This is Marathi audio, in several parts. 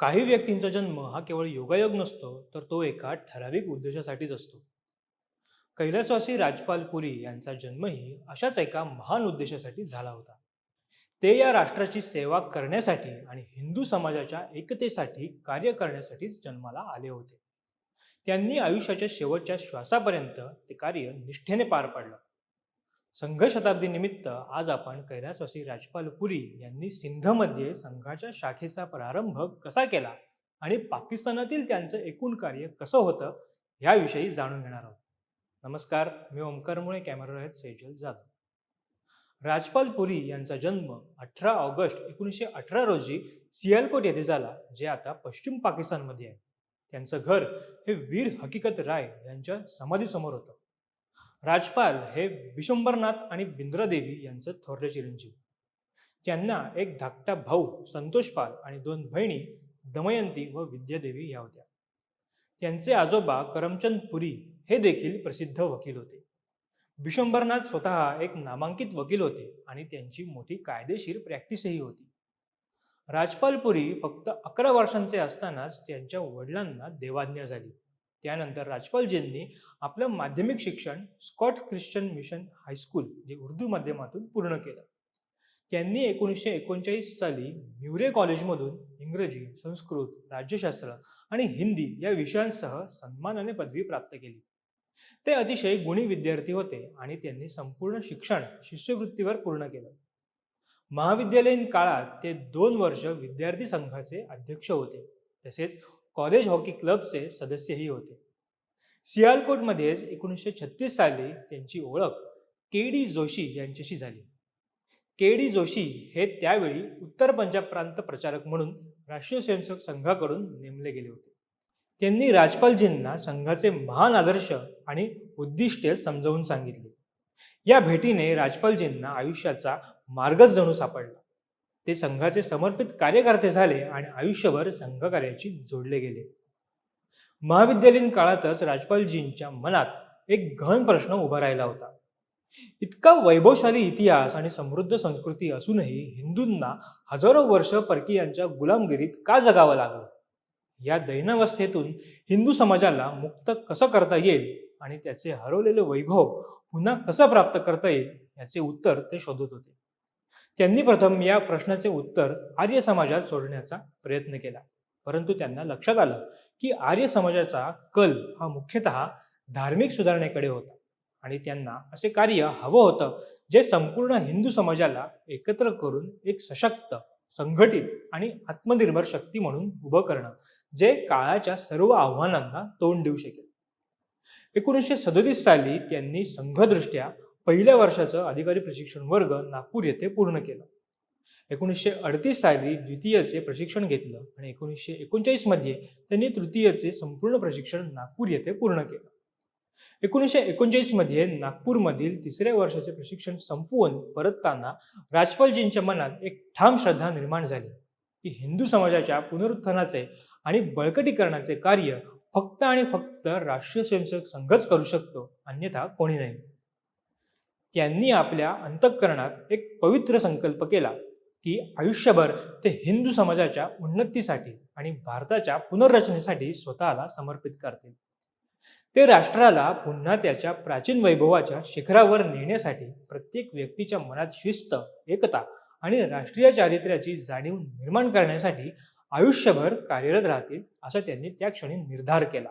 काही व्यक्तींचा जन्म हा केवळ योगायोग नसतो तर तो एका ठराविक उद्देशासाठीच असतो. कैलासवासी राजपाल पुरी यांचा जन्मही अशाच एका महान उद्देशासाठी झाला होता. ते या राष्ट्राची सेवा करण्यासाठी आणि हिंदू समाजाच्या एकतेसाठी कार्य करण्यासाठीच जन्माला आले होते. त्यांनी आयुष्याच्या शेवटच्या श्वासापर्यंत ते कार्य निष्ठेने पार पाडलं. संघ शताब्दी निमित्त आज आपण कैलासवासी राजपाल पुरी यांनी सिंधमध्ये संघाच्या शाखेचा प्रारंभ कसा केला आणि पाकिस्तानातील त्यांचं एकूण कार्य कसं होतं याविषयी जाणून घेणार आहोत. नमस्कार मी ओमकार मुळे कॅमेरा आहेत सेजल जाधव. राजपाल पुरी यांचा जन्म अठरा ऑगस्ट एकोणीसशे अठरा रोजी सियालकोट येथे झाला जे आता पश्चिम पाकिस्तानमध्ये आहे. त्यांचं घर हे वीर हकीकत राय यांच्या समाधीसमोर होतं. राजपाल हे विशंबरनाथ आणि बिंद्रादेवी यांचं थोरले चिरंजीव. त्यांना एक धाकटा भाऊ संतोषपाल आणि दोन बहिणी दमयंती व विद्यादेवी या होत्या. त्यांचे आजोबा करमचंद पुरी हे देखील प्रसिद्ध वकील होते. विशंबरनाथ स्वतः एक नामांकित वकील होते आणि त्यांची मोठी कायदेशीर प्रॅक्टिसही होती. राजपाल पुरी फक्त अकरा वर्षांचे असतानाच त्यांच्या वडिलांना देवाज्ञा झाली. त्यानंतर राजपालजींनी आपलं माध्यमिक शिक्षण स्कॉट ख्रिश्चन मिशन हायस्कूल जे उर्दू माध्यमातून पूर्ण केलं. त्यांनी एकोणीसशे एकोणचाळीस साली म्युरे कॉलेजमधून इंग्रजी संस्कृत राज्यशास्त्र आणि हिंदी या विषयांसह सन्मानाने पदवी प्राप्त केली. ते अतिशय गुणी विद्यार्थी होते आणि त्यांनी संपूर्ण शिक्षण शिष्यवृत्तीवर पूर्ण केलं. महाविद्यालयीन काळात ते दोन वर्ष विद्यार्थी संघाचे अध्यक्ष होते. तसेच कॉलेज हॉकी क्लबचे सदस्यही होते. सियालकोटमध्येच एकोणीसशे छत्तीस साली त्यांची ओळख के डी जोशी यांच्याशी झाली. के डी जोशी हे त्यावेळी उत्तर पंजाब प्रांत प्रचारक म्हणून राष्ट्रीय स्वयंसेवक संघाकडून नेमले गेले होते. त्यांनी राजपालजींना संघाचे महान आदर्श आणि उद्दिष्टे समजावून सांगितले. या भेटीने राजपालजींना आयुष्याचा मार्गच जणू सापडला. ते संघाचे समर्पित कार्यकर्ते झाले आणि आयुष्यभर संघकार्याची जोडले गेले. महाविद्यालयीन काळातच राजपालजींच्या मनात एक गहन प्रश्न उभा राहिला होता. इतका वैभवशाली इतिहास आणि समृद्ध संस्कृती असूनही हिंदूंना हजारो वर्ष परकीयांच्या गुलामगिरीत का जगावं लागलं? या दैनावस्थेतून हिंदू समाजाला मुक्त कसं करता येईल आणि त्याचे हरवलेले वैभव पुन्हा कसं प्राप्त करता येईल याचे उत्तर ते शोधत होते. त्यांनी प्रथम या प्रश्नाचे उत्तर आर्य समाजात सोडण्याचा प्रयत्न केला. परंतु त्यांना लक्षात आलं की आर्य समाजाचा कल हा मुख्यतः धार्मिक सुधारणेकडे होता आणि त्यांना असे कार्य हवं होतं जे संपूर्ण हिंदू समाजाला एकत्र करून एक सशक्त संघटित आणि आत्मनिर्भर शक्ती म्हणून उभं करणं जे काळाच्या सर्व आव्हानांना तोंड देऊ शकेल. एकोणीसशे सदोतीस साली त्यांनी संघदृष्ट्या पहिल्या वर्षाचं अधिकारी प्रशिक्षण वर्ग नागपूर येथे पूर्ण केलं. एकोणीसशे अडतीस साली द्वितीयचे प्रशिक्षण घेतलं आणि एकोणीसशे एकोणचाळीसमध्ये त्यांनी तृतीयचे संपूर्ण प्रशिक्षण नागपूर येथे पूर्ण केलं. एकोणीसशे एकोणचाळीसमध्ये नागपूरमधील तिसऱ्या वर्षाचे प्रशिक्षण संपवून परतताना राजपालजींच्या मनात एक ठाम श्रद्धा निर्माण झाली. की हिंदू समाजाच्या पुनरुत्थानाचे आणि बळकटीकरणाचे कार्य फक्त आणि फक्त राष्ट्रीय स्वयंसेवक संघच करू शकतो अन्यथा कोणी नाही. त्यांनी आपल्या अंतःकरणात एक पवित्र संकल्प केला की आयुष्यभर ते हिंदू समाजाच्या उन्नतीसाठी आणि भारताच्या पुनर्रचनेसाठी स्वतःला समर्पित करतील. ते राष्ट्राला पुन्हा त्याच्या प्राचीन वैभवाच्या शिखरावर नेण्यासाठी प्रत्येक व्यक्तीच्या मनात शिस्त एकता आणि राष्ट्रीय चारित्र्याची जाणीव निर्माण करण्यासाठी आयुष्यभर कार्यरत राहतील असा त्यांनी त्या क्षणी निर्धार केला.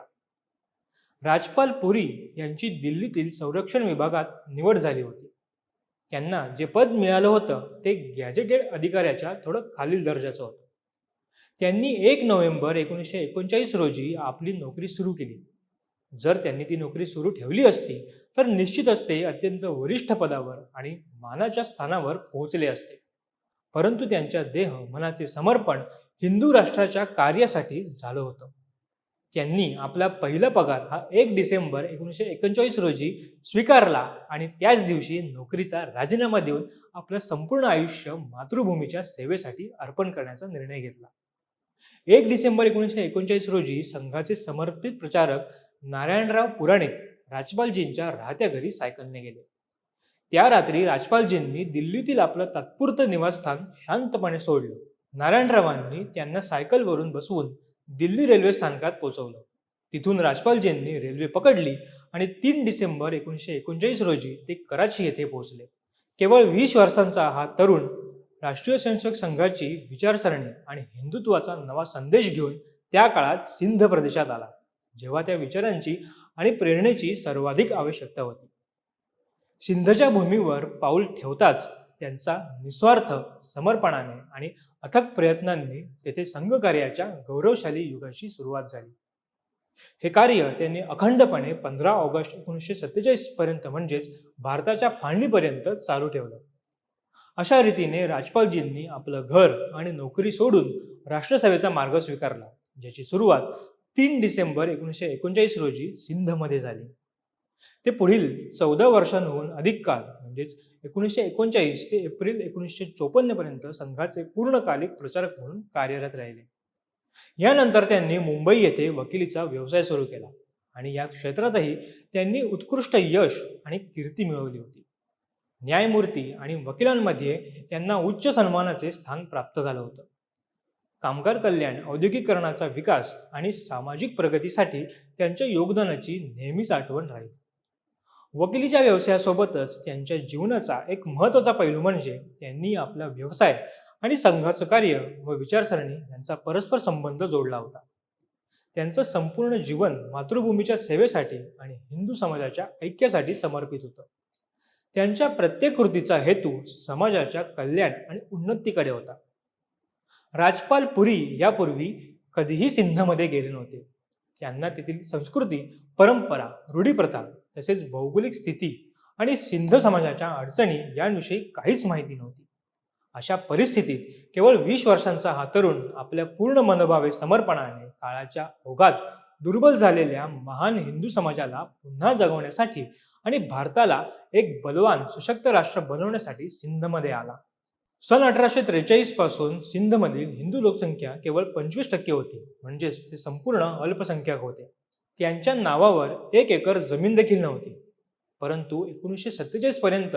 राजपाल पुरी यांची दिल्लीतील संरक्षण विभागात निवड झाली होती. त्यांना जे पद मिळालं होतं ते गॅझेटेड अधिकाऱ्याच्या थोडं खालील दर्जाचं होतं. त्यांनी एक नोव्हेंबर एकोणीसशे एकोणचाळीस रोजी आपली नोकरी सुरू केली. जर त्यांनी ती नोकरी सुरू ठेवली असती तर निश्चितच ते अत्यंत वरिष्ठ पदावर आणि मानाच्या स्थानावर पोहोचले असते. परंतु त्यांच्या देह मनाचे समर्पण हिंदू राष्ट्राच्या कार्यासाठी झालं होतं. त्यांनी आपला पहिला पगार हा एक डिसेंबर एकोणीसशे एकोणचाळीस रोजी स्वीकारला आणि त्याच दिवशी नोकरीचा राजीनामा देऊन आपलं संपूर्ण आयुष्य मातृभूमीच्या सेवेसाठी अर्पण करण्याचा निर्णय घेतला. एक डिसेंबर एकोणीसशे एकोणचाळीस रोजी संघाचे समर्पित प्रचारक नारायणराव पुराणिक राजपालजींच्या राहत्या घरी सायकलने गेले. त्या रात्री राजपालजींनी दिल्लीतील आपलं तात्पुरतं निवासस्थान शांतपणे सोडलं. नारायणरावांनी त्यांना सायकलवरून बसवून दिल्ली रेल्वे स्थानकात पोहोचवलं. तिथून राजपालजींनी रेल्वे पकडली आणि तीन डिसेंबर एकोणीसशे एकोणचाळीस रोजी ते कराची येथे पोहोचले. केवळ वीस वर्षांचा हा तरुण राष्ट्रीय स्वयंसेवक संघाची विचारसरणी आणि हिंदुत्वाचा नवा संदेश घेऊन त्या काळात सिंध प्रदेशात आला जेव्हा त्या विचारांची आणि प्रेरणेची सर्वाधिक आवश्यकता होती. सिंधच्या भूमीवर पाऊल ठेवताच त्यांचा निस्वार्थ समर्पणाने आणि अथक प्रयत्नांनी तेथे संघकार्याच्या गौरवशाली युगाची सुरुवात झाली. हे कार्य त्यांनी अखंडपणे पंधरा ऑगस्ट एकोणीसशे सत्तेचाळीस पर्यंत म्हणजेच भारताच्या फाळणीपर्यंत चालू ठेवलं. अशा रीतीने राजपालजींनी आपलं घर आणि नोकरी सोडून राष्ट्रसेवेचा मार्ग स्वीकारला ज्याची सुरुवात तीन डिसेंबर एकोणीसशे एकोणचाळीस रोजी सिंधमध्ये झाली. ते पुढील चौदा वर्षांहून अधिक काळ म्हणजेच एकोणीसशे एकोणचाळीस ते एप्रिल एकोणीसशे चोपन्नपर्यंत संघाचे पूर्णकालिक प्रचारक म्हणून कार्यरत राहिले. यानंतर त्यांनी मुंबई येथे वकिलीचा व्यवसाय सुरू केला आणि या क्षेत्रातही त्यांनी उत्कृष्ट यश आणि कीर्ती मिळवली होती. न्यायमूर्ती आणि वकिलांमध्ये त्यांना उच्च सन्मानाचे स्थान प्राप्त झालं होतं. कामगार कल्याण औद्योगिकरणाचा विकास आणि सामाजिक प्रगतीसाठी त्यांच्या योगदानाची नेहमीच आठवण राहील. वकिलीच्या व्यवसायासोबतच त्यांच्या जीवनाचा एक महत्त्वाचा पैलू म्हणजे त्यांनी आपला व्यवसाय आणि संघाचं कार्य व विचारसरणी यांचा परस्पर संबंध जोडला होता. त्यांचं संपूर्ण जीवन मातृभूमीच्या सेवेसाठी आणि हिंदू समाजाच्या ऐक्यासाठी समर्पित होतं. त्यांच्या प्रत्येक कृतीचा हेतू समाजाच्या कल्याण आणि उन्नतीकडे होता. राजपाल पुरी यापूर्वी कधीही सिंधमध्ये गेले नव्हते. त्यांना तेथील संस्कृती परंपरा रूढीप्रथा तसेच भौगोलिक स्थिती आणि सिंध समाजाच्या अडचणी यांविषयी काहीच माहिती नव्हती. अशा परिस्थितीत केवळ वीस वर्षांचा हा तरुण आपल्या पूर्ण मनोभावे समर्पणाने काळाच्या ओघात दुर्बल झालेल्या महान हिंदू समाजाला पुन्हा जगवण्यासाठी आणि भारताला एक बलवान सशक्त राष्ट्र बनवण्यासाठी सिंधमध्ये आला. सन अठराशे त्रेचाळीसपासून सिंधमधील हिंदू लोकसंख्या केवळ पंचवीस टक्के होती म्हणजेच ते संपूर्ण अल्पसंख्याक होते. त्यांच्या नावावर एक एकर जमीन देखील नव्हती. परंतु एकोणीसशे सत्तेचाळीस पर्यंत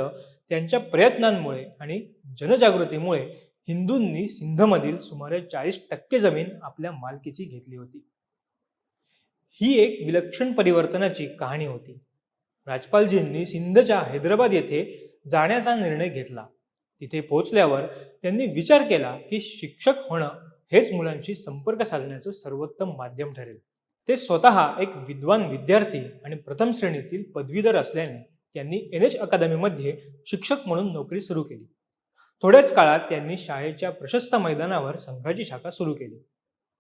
त्यांच्या प्रयत्नांमुळे आणि जनजागृतीमुळे हिंदूंनी सिंधमधील सुमारे चाळीस टक्के जमीन आपल्या मालकीची घेतली होती. ही एक विलक्षण परिवर्तनाची कहाणी होती. राजपालजींनी सिंधच्या हैदराबाद येथे जाण्याचा निर्णय घेतला. तिथे पोहोचल्यावर त्यांनी विचार केला की शिक्षक होणं हेच मुलांशी संपर्क साधण्याचं सर्वोत्तम माध्यम ठरेल. ते स्वतः एक विद्वान विद्यार्थी आणि प्रथम श्रेणीतील पदवीधर असल्याने त्यांनी एन एच अकादमीमध्ये शिक्षक म्हणून नोकरी सुरू केली. थोड्याच काळात त्यांनी शाळेच्या प्रशस्त मैदानावर संघाची शाखा सुरू केली.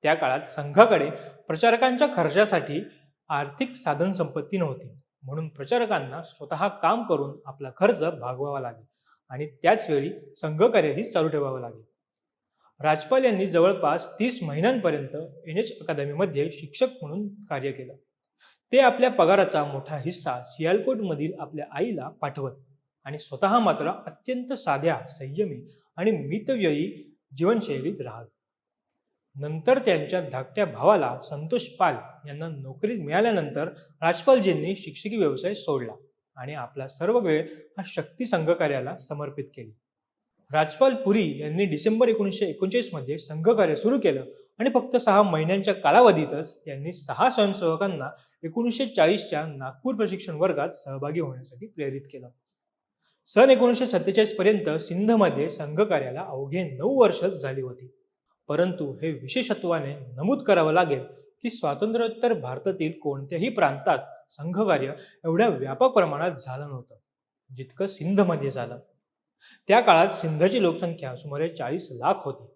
त्या काळात संघाकडे प्रचारकांच्या खर्चासाठी आर्थिक साधन संपत्ती नव्हती. म्हणून प्रचारकांना स्वतः काम करून आपला खर्च भागवावा लागेल आणि त्याच वेळी संघकार्यही चालू ठेवावं लागेल. राजपाल यांनी जवळपास तीस महिन्यांपर्यंत एन एच अकादमीमध्ये शिक्षक म्हणून कार्य केलं. ते आपल्या पगाराचा मोठा हिस्सा सियालकोटमधील आपल्या आईला पाठवत आणि स्वतः मात्र अत्यंत साध्या संयमी आणि मितव्ययी जीवनशैलीत राहत. नंतर त्यांच्या धाकट्या भावाला संतोष पाल यांना नोकरी मिळाल्यानंतर राजपालजींनी शिक्षकी व्यवसाय सोडला आणि आपला सर्व वेळ हा शक्ती संघकार्याला समर्पित केली. राजपाल पुरी यांनी डिसेंबर एकोणीसशे एकोणचाळीसमध्ये संघकार्य सुरू केलं आणि फक्त सहा महिन्यांच्या कालावधीतच त्यांनी सहा स्वयंसेवकांना एकोणीसशे चाळीसच्या नागपूर प्रशिक्षण वर्गात सहभागी होण्यासाठी प्रेरित केलं. सन एकोणीसशे सत्तेचाळीस पर्यंत सिंधमध्ये संघकार्याला अवघे नऊ वर्ष झाली होती. परंतु हे विशेषत्वाने नमूद करावं लागेल की स्वातंत्र्योत्तर भारतातील कोणत्याही प्रांतात संघकार्य एवढ्या व्यापक प्रमाणात झालं नव्हतं जितकं सिंधमध्ये झालं. त्या काळात सिंधची लोकसंख्या सुमारे चाळीस लाख होती.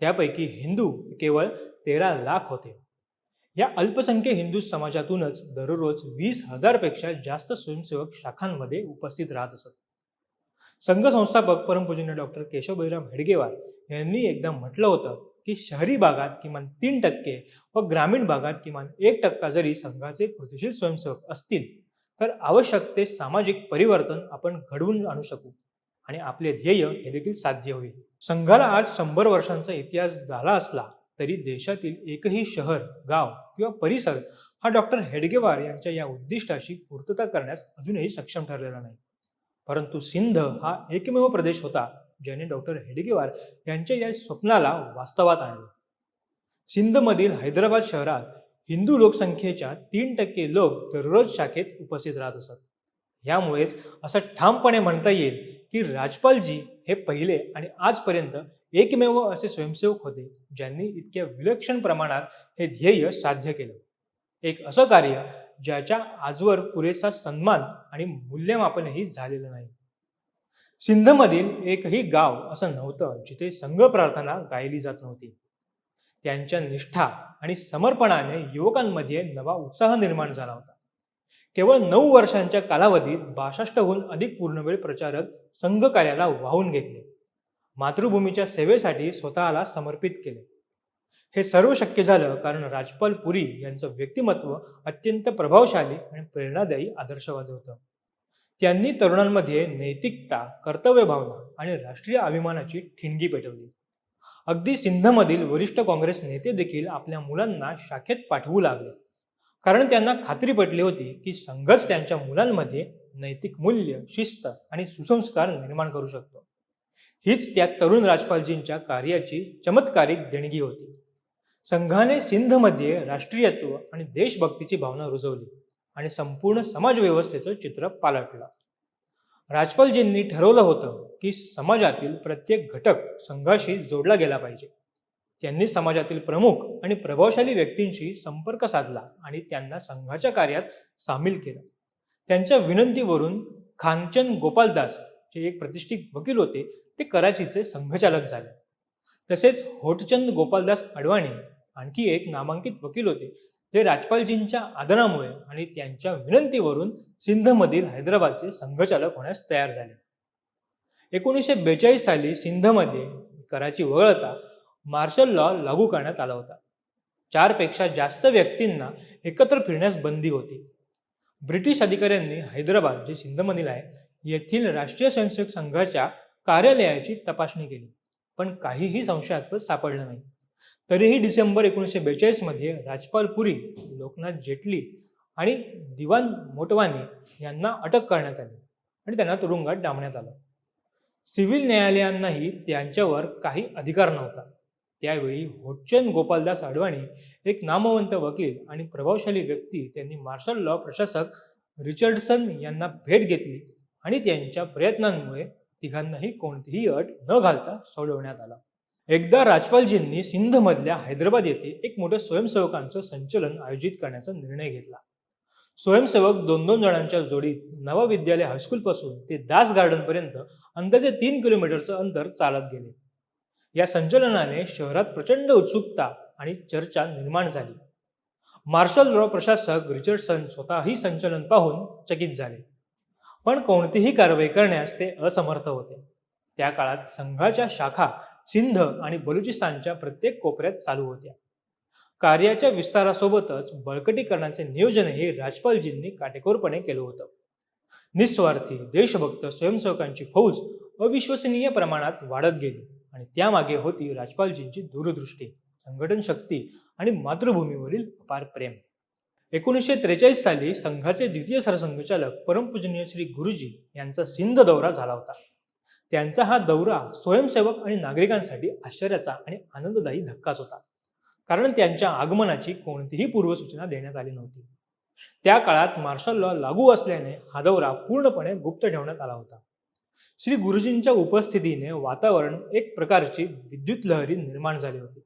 त्यापैकी हिंदू केवळ तेरा लाख होते. या अल्पसंख्य हिंदू समाजातूनच दररोज वीस हजारपेक्षा जास्त स्वयंसेवक शाखांमध्ये उपस्थित राहत असत. संघ संस्थापक परमपूजनीय डॉक्टर केशव बहिराम हेडगेवार यांनी एकदा म्हटलं होतं की शहरी भागात किमान तीन टक्के व ग्रामीण भागात किमान एक टक्का जरी संघाचे कृतीशील स्वयंसेवक असतील तर आवश्यक ते सामाजिक परिवर्तन आपण घडवून आणू शकू. आणि आपले ध्येय हे देखील साध्य होईल. संघाला आज शंभर वर्षांचा इतिहास झाला असला तरी देशातील एकही शहर गाव किंवा परिसर हा डॉक्टर हेडगेवार यांच्या या उद्दिष्टाशी पूर्तता करण्यास अजूनही सक्षम ठरलेला नाही. परंतु सिंध हा एकमेव प्रदेश होता ज्याने डॉक्टर हेडगेवार यांच्या या स्वप्नाला वास्तवात आणलं. सिंधमधील हैदराबाद शहरात हिंदू लोकसंख्येच्या तीन टक्के लोक दररोज शाखेत उपस्थित राहत असत. यामुळेच असं ठामपणे म्हणता येईल की राजपालजी हे पहिले आणि आजपर्यंत एकमेव असे स्वयंसेवक होते ज्यांनी इतक्या विलक्षण प्रमाणात हे ध्येय साध्य केलं. एक असं कार्य ज्याच्या आजवर पुरेसा सन्मान आणि मूल्यमापनही झालेलं नाही. सिंधमधील एकही गाव असं नव्हतं जिथे संघ प्रार्थना गायली जात नव्हती. त्यांच्या निष्ठा आणि समर्पणाने युवकांमध्ये नवा उत्साह निर्माण झाला होता. केवळ नऊ वर्षांच्या कालावधीत बासष्टहून अधिक पूर्णवेळ प्रचारक संघ कार्याला वाहून घेतले. मातृभूमीच्या सेवेसाठी स्वतःला समर्पित केले. हे सर्व शक्य झालं कारण राजपाल पुरी यांचं व्यक्तिमत्व अत्यंत प्रभावशाली आणि प्रेरणादायी आदर्शवाद होतं. त्यांनी तरुणांमध्ये नैतिकता कर्तव्य भावना आणि राष्ट्रीय अभिमानाची ठिणगी पेटवली. अगदी सिंधमधील वरिष्ठ काँग्रेस नेते देखील आपल्या मुलांना शाखेत पाठवू लागले. कारण त्यांना खात्री पटली होती की संघच त्यांच्या मुलांमध्ये नैतिक मूल्य शिस्त आणि सुसंस्कार निर्माण करू शकतो. हीच त्या तरुण राजपालजींच्या कार्याची चमत्कारिक देणगी होती. संघाने सिंधमध्ये राष्ट्रीयत्व आणि देशभक्तीची भावना रुजवली आणि संपूर्ण समाजव्यवस्थेचं चित्र पालटलं. राजपालजींनी ठरवलं होतं की समाजातील प्रत्येक घटक संघाशी जोडला गेला पाहिजे. त्यांनी समाजातील प्रमुख आणि प्रभावशाली व्यक्तींशी संपर्क साधला आणि त्यांना संघाच्या कार्यात सामील केलं. त्यांच्या विनंतीवरून खानचंद गोपालदास जे एक प्रतिष्ठित वकील होते ते कराचीचे संघचालक झाले. तसेच होटचंद गोपालदास अडवाणी आणखी एक नामांकित वकील होते जे राजपालजींच्या आदरामुळे आणि त्यांच्या विनंतीवरून सिंधमधील हैदराबादचे संघचालक होण्यास तयार झाले. एकोणीसशे बेचाळीस साली सिंधमध्ये कराची वगळता मार्शल लॉ लागू करण्यात आला होता. चारपेक्षा जास्त व्यक्तींना एकत्र फिरण्यास बंदी होती. ब्रिटिश अधिकाऱ्यांनी हैदराबाद जे सिंधमनील आहे येथील राष्ट्रीय स्वयंसेवक संघाच्या कार्यालयाची तपासणी केली. पण काहीही संशयास्पद सापडलं नाही. तरीही डिसेंबर एकोणीसशे बेचाळीसमध्ये राजपाल पुरी लोकनाथ जेटली आणि दिवान मोटवानी यांना अटक करण्यात आली आणि त्यांना तुरुंगात डांबण्यात आलं. सिव्हिल न्यायालयांनाही त्यांच्यावर काही अधिकार नव्हता. त्यावेळी होटचंद गोपालदास अडवाणी एक नामवंत वकील आणि प्रभावशाली व्यक्ती त्यांनी मार्शल लॉ प्रशासक रिचर्डसन यांना भेट घेतली आणि त्यांच्या प्रयत्नांमुळे तिघांनाही कोणतीही अट न घालता सोडवण्यात आला. एकदा राजपालजींनी सिंधमधल्या हैदराबाद येथे एक मोठं स्वयंसेवकांचं संचलन आयोजित करण्याचा निर्णय घेतला. स्वयंसेवक दोन दोन जणांच्या जोडीत नवविद्यालय हायस्कूलपासून ते दास गार्डनपर्यंत अंदाजे तीन किलोमीटरचं अंतर चालत गेले. या संचलनाने शहरात प्रचंड उत्सुकता आणि चर्चा निर्माण झाली. मार्शल लॉ प्रशासक रिचर्डसन स्वतःही संचलन पाहून चकित झाले. पण कोणतीही कारवाई करण्यास ते असमर्थ होते. त्या काळात संघाच्या शाखा सिंध आणि बलुचिस्तानच्या प्रत्येक कोपऱ्यात चालू होत्या. कार्याच्या विस्तारासोबतच बळकटीकरणाचे नियोजनही राजपालजींनी काटेकोरपणे केलं होतं. निस्वार्थी देशभक्त स्वयंसेवकांची फौज अविश्वसनीय प्रमाणात वाढत गेली. आणि त्यामागे होती राजपालजींची दूरदृष्टी संघटन शक्ती आणि मातृभूमीवरील अपार प्रेम. एकोणीसशे त्रेचाळीस साली संघाचे द्वितीय सरसंघचालक परमपूजनीय श्री गुरुजी यांचा सिंध दौरा झाला होता. त्यांचा हा दौरा स्वयंसेवक आणि नागरिकांसाठी आश्चर्याचा आणि आनंददायी धक्काच होता. कारण त्यांच्या आगमनाची कोणतीही पूर्वसूचना देण्यात आली नव्हती. त्या काळात मार्शल लॉ लागू असल्याने हा दौरा पूर्णपणे गुप्त ठेवण्यात आला होता. श्री गुरुजींच्या उपस्थितीने वातावरण एक प्रकारची विद्युत लहरी निर्माण झाली होती.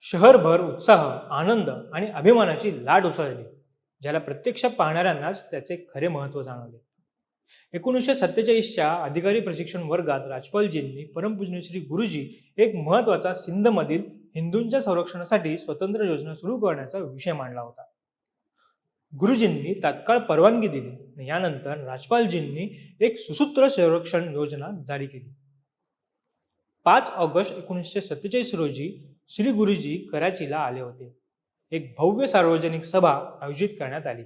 शहरभर उत्साह आनंद आणि अभिमानाची लाट उसळली ज्याला प्रत्यक्ष पाहणाऱ्यांनाच त्याचे खरे महत्त्व जाणवले. एकोणीसशे सत्तेचाळीसच्या अधिकारी प्रशिक्षण वर्गात राजपालजींनी परमपूजनी श्री गुरुजी एक महत्त्वाचा सिंधमधील हिंदूंच्या संरक्षणासाठी स्वतंत्र योजना सुरू करण्याचा विषय मांडला होता. गुरुजींनी तात्काळ परवानगी दिली आणि यानंतर राजपालजींनी एक सुसूत्र संरक्षण योजना जारी केली. पाच ऑगस्ट एकोणीसशे सत्तेचाळीस रोजी श्री गुरुजी कराचीला आले होते. एक भव्य सार्वजनिक सभा आयोजित करण्यात आली.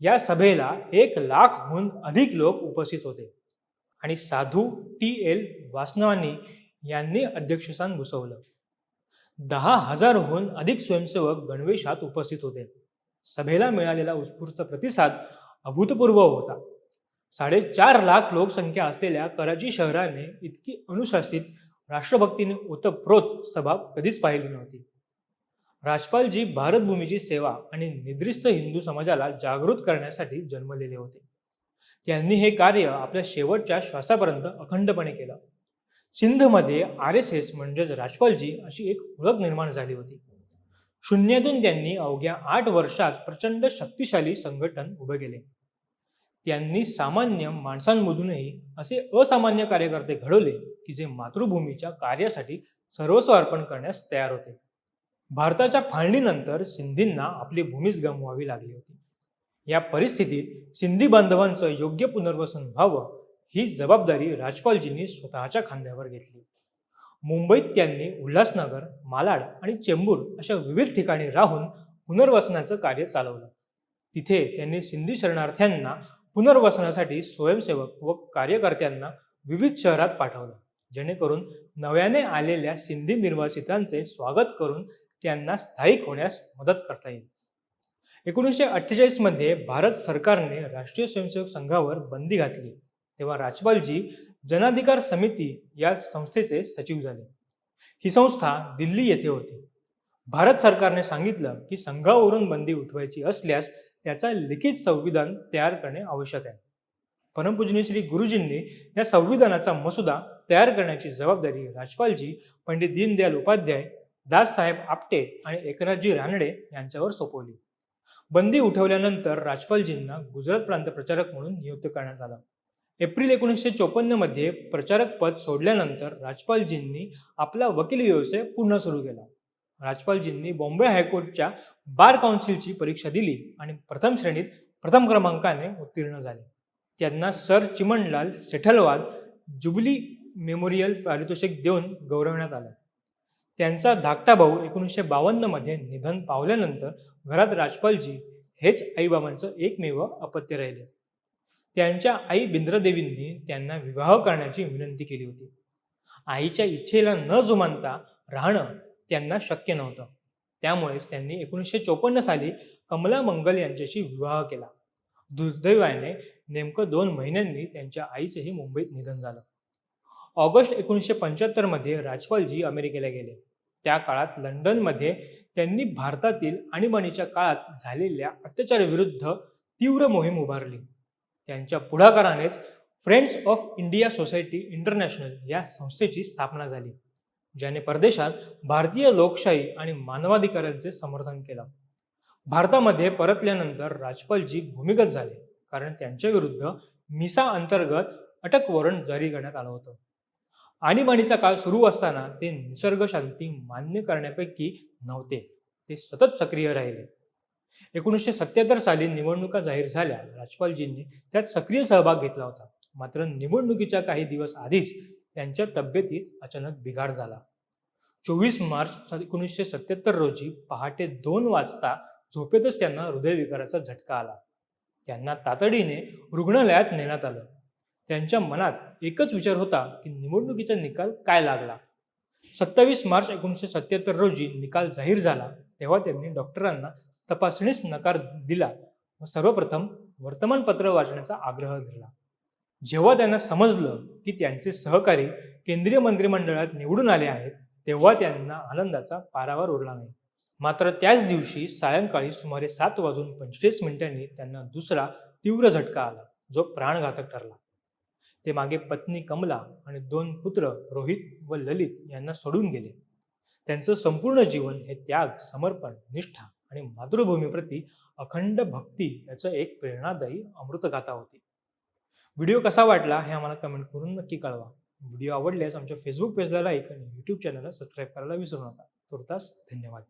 या सभेला एक लाखहून अधिक लोक उपस्थित होते आणि साधू टी एल वासनवानी यांनी अध्यक्षस्थान घुसवलं दहा हजारहून अधिक स्वयंसेवक गणवेशात उपस्थित होते. सभेला मिळालेला उत्स्फूर्त प्रतिसाद अभूतपूर्व होता. साडेचार लाख लोकसंख्या असलेल्या कराची शहराने इतकी अनुशासित राष्ट्रभक्तीने ओतप्रोत सभा कधीच पाहिली नव्हती. राजपालजी भारतभूमीची सेवा आणि निद्रिस्त हिंदू समाजाला जागृत करण्यासाठी जन्मलेले होते. त्यांनी हे कार्य आपल्या शेवटच्या श्वासापर्यंत अखंडपणे केलं. सिंधमध्ये आर एस एस म्हणजेच राजपालजी अशी एक ओळख निर्माण झाली होती. शून्यातून त्यांनी अवघ्या आठ वर्षात प्रचंड शक्तिशाली संघटन उभे केले. त्यांनी सामान्य माणसांमधूनही असे असामान्य कार्यकर्ते घडवले की जे मातृभूमीच्या कार्यासाठी सर्वस्व अर्पण करण्यास तयार होते. भारताच्या फाळणीनंतर सिंधींना आपली भूमीच गमवावी लागली होती. या परिस्थितीत सिंधी बांधवांचं योग्य पुनर्वसन व्हावं ही जबाबदारी राजपालजींनी स्वतःच्या खांद्यावर घेतली. मुंबईत त्यांनी उल्हासनगर मालाड आणि चेंबूर अशा विविध ठिकाणी राहून पुनर्वसनाचं कार्य चालवलं. तिथे त्यांनी सिंधी शरणार्थ्यांना पुनर्वसनासाठी स्वयंसेवक व कार्यकर्त्यांना विविध शहरात पाठवलं. जेणेकरून नव्याने आलेल्या सिंधी निर्वासितांचे स्वागत करून त्यांना स्थायिक होण्यास मदत करता येईल. एकोणीसशे अठ्ठेचाळीसमध्ये भारत सरकारने राष्ट्रीय स्वयंसेवक संघावर बंदी घातली. तेव्हा राजपालजी जनाधिकार समिती या संस्थेचे सचिव झाले. ही संस्था दिल्ली येथे होती. भारत सरकारने सांगितलं की संघावरून बंदी उठवायची असल्यास त्याचा लिखित संविधान तयार करणे आवश्यक आहे. परमपूजनी श्री गुरुजींनी या संविधानाचा मसुदा तयार करण्याची जबाबदारी राजपालजी पंडित दीनदयाल उपाध्याय दाससाहेब आपटे आणि एकनाथजी रानडे यांच्यावर सोपवली. बंदी उठवल्यानंतर राजपालजींना गुजरात प्रांत प्रचारक म्हणून नियुक्त करण्यात आला. एप्रिल एकोणीसशे चोपन्नमध्ये प्रचारक पद सोडल्यानंतर राजपालजींनी आपला वकील व्यवसाय पुन्हा सुरू केला. राजपालजींनी बॉम्बे हायकोर्टच्या बार काउन्सिलची परीक्षा दिली आणि प्रथम श्रेणीत प्रथम क्रमांकाने उत्तीर्ण झाले. त्यांना sir Chimanlal Setalvad jubilee memorial पारितोषिक देऊन गौरवण्यात आलं. त्यांचा धाकटा भाऊ एकोणीसशे बावन्नमध्ये निधन पावल्यानंतर घरात राजपालजी हेच आईबाबांचं एकमेव अपत्य राहिले. त्यांच्या आई बिंद्रदेवींनी त्यांना विवाह करण्याची विनंती केली होती. आईच्या इच्छेला न जुमानता राहणं त्यांना शक्य नव्हतं. त्यामुळेच त्यांनी एकोणीसशे चोपन्न साली कमला मंगल यांच्याशी विवाह केला. दुर्दैवाने नेमकं दोन महिन्यांनी त्यांच्या आईचंही मुंबईत निधन झालं. ऑगस्ट एकोणीसशे पंच्याहत्तरमध्ये राजपालजी अमेरिकेला गेले. त्या काळात लंडनमध्ये त्यांनी भारतातील आणीबाणीच्या काळात झालेल्या अत्याचाराविरुद्ध तीव्र मोहीम उभारली. त्यांच्या पुढाकारानेच friends of India society international या संस्थेची स्थापना झाली ज्याने परदेशात भारतीय लोकशाही आणि मानवाधिकारांचे समर्थन केलं. भारतामध्ये परतल्यानंतर राजपालजी भूमिगत झाले कारण त्यांच्याविरुद्ध मिसा अंतर्गत अटक वॉरंट जारी करण्यात आलं होतं. आणीबाणीचा काळ सुरू असताना ते निसर्ग शांती मान्य करण्यापैकी नव्हते ते सतत सक्रिय राहिले. एकोणीसशे सत्याहत्तर साली निवडणुका जाहीर झाल्या. राजपालजींनी त्यात सक्रिय सहभाग घेतला होता. मात्र निवडणुकीच्या काही दिवस आधीच त्यांच्या तब्येतीत अचानक बिघाड झाला. चोवीस मार्च एकोणीसशे सत्याहत्तर रोजी पहाटे दोन वाजता झोपेतच त्यांना हृदयविकाराचा झटका आला. त्यांना तातडीने रुग्णालयात नेण्यात आलं. त्यांच्या मनात एकच विचार होता की निवडणुकीचा निकाल काय लागला? सत्तावीस मार्च एकोणीसशे सत्याहत्तर रोजी निकाल जाहीर झाला तेव्हा त्यांनी डॉक्टरांना तपासणीस नकार दिला. व सर्वप्रथम वर्तमानपत्र वाचण्याचा आग्रह धरला. जेव्हा त्यांना समजलं की त्यांचे सहकारी केंद्रीय मंत्रिमंडळात निवडून आले आहेत तेव्हा त्यांना आनंदाचा पारावर उरला नाही. मात्र त्याच दिवशी सायंकाळी सुमारे सात वाजून पंचेचाळीस मिनिटांनी त्यांना दुसरा तीव्र झटका आला जो प्राणघातक ठरला. ते मागे पत्नी कमला आणि दोन पुत्र रोहित व ललित यांना सोडून गेले. त्यांचं संपूर्ण जीवन हे त्याग समर्पण निष्ठा आणि मातृभूमीप्रती अखंड भक्ती याचं एक प्रेरणादायी अमृतगाथा होती. व्हिडिओ कसा वाटला हे आम्हाला कमेंट करून नक्की कळवा. व्हिडिओ आवडल्यास आमच्या फेसबुक पेजला लाईक आणि यूट्यूब चॅनलला सबस्क्राईब करायला विसरू नका. तुर्तास धन्यवाद.